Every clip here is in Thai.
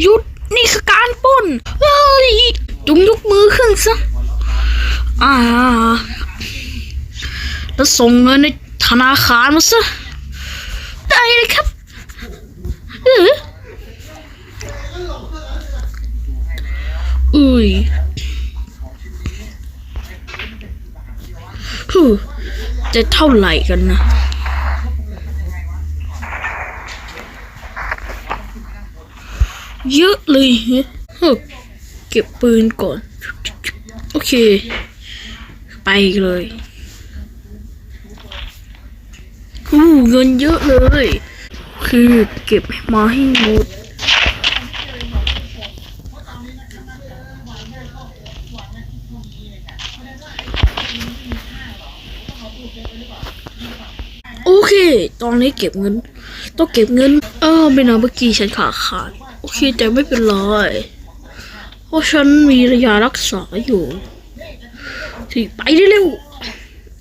หยุดนี่คือการป้นเฮ้ยจงยกมือขึ้นซะอ่า แล้วส่งเงินในธนาคารมาซะได้เลยครับเอออุ้ยฮู้จะเท่าไหร่กันนะ เยอะเลยฮะเฮ้ยเก็บปืนก่อน โอเค ไปเลยอู้เงินเยอะเลย คือเก็บมาให้หมดโอเค ตอนนี้เก็บเงิน ต้องเก็บเงิน เออไม่นะเมื่อกี้ฉันขาขาด โอเคแต่ไม่เป็นไรเพราะฉันมีระยารักษาอยู่สิไปได้เร็ว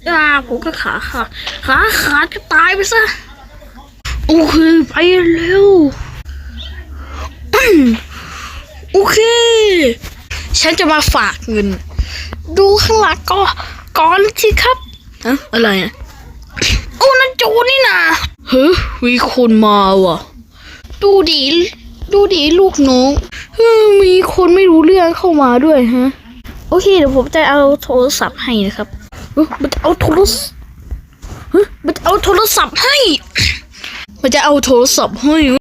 อ่าผมก็ขาขาดขาขาดก็ตายไปซะโอเคไปเร็วโอเค ฉันจะมาฝากเงิน ดูข้างหลังก่อนก่อนสิครับฮะอะไรอะโอ้นั่นโจรนี่นะเฮ้ยมีคนมาว่ะ ดูดิ ดูดิลูกน้องมีคนไม่รู้เรื่องเข้ามาด้วยฮะ โอเคเดี๋ยวผมจะเอาโทรศัพท์ให้นะครับเฮ้ยมันจะเอาโทรศัพท์มันจะเอาโทรศัพท์ให้ มันจะเอาโทรศัพท์ให้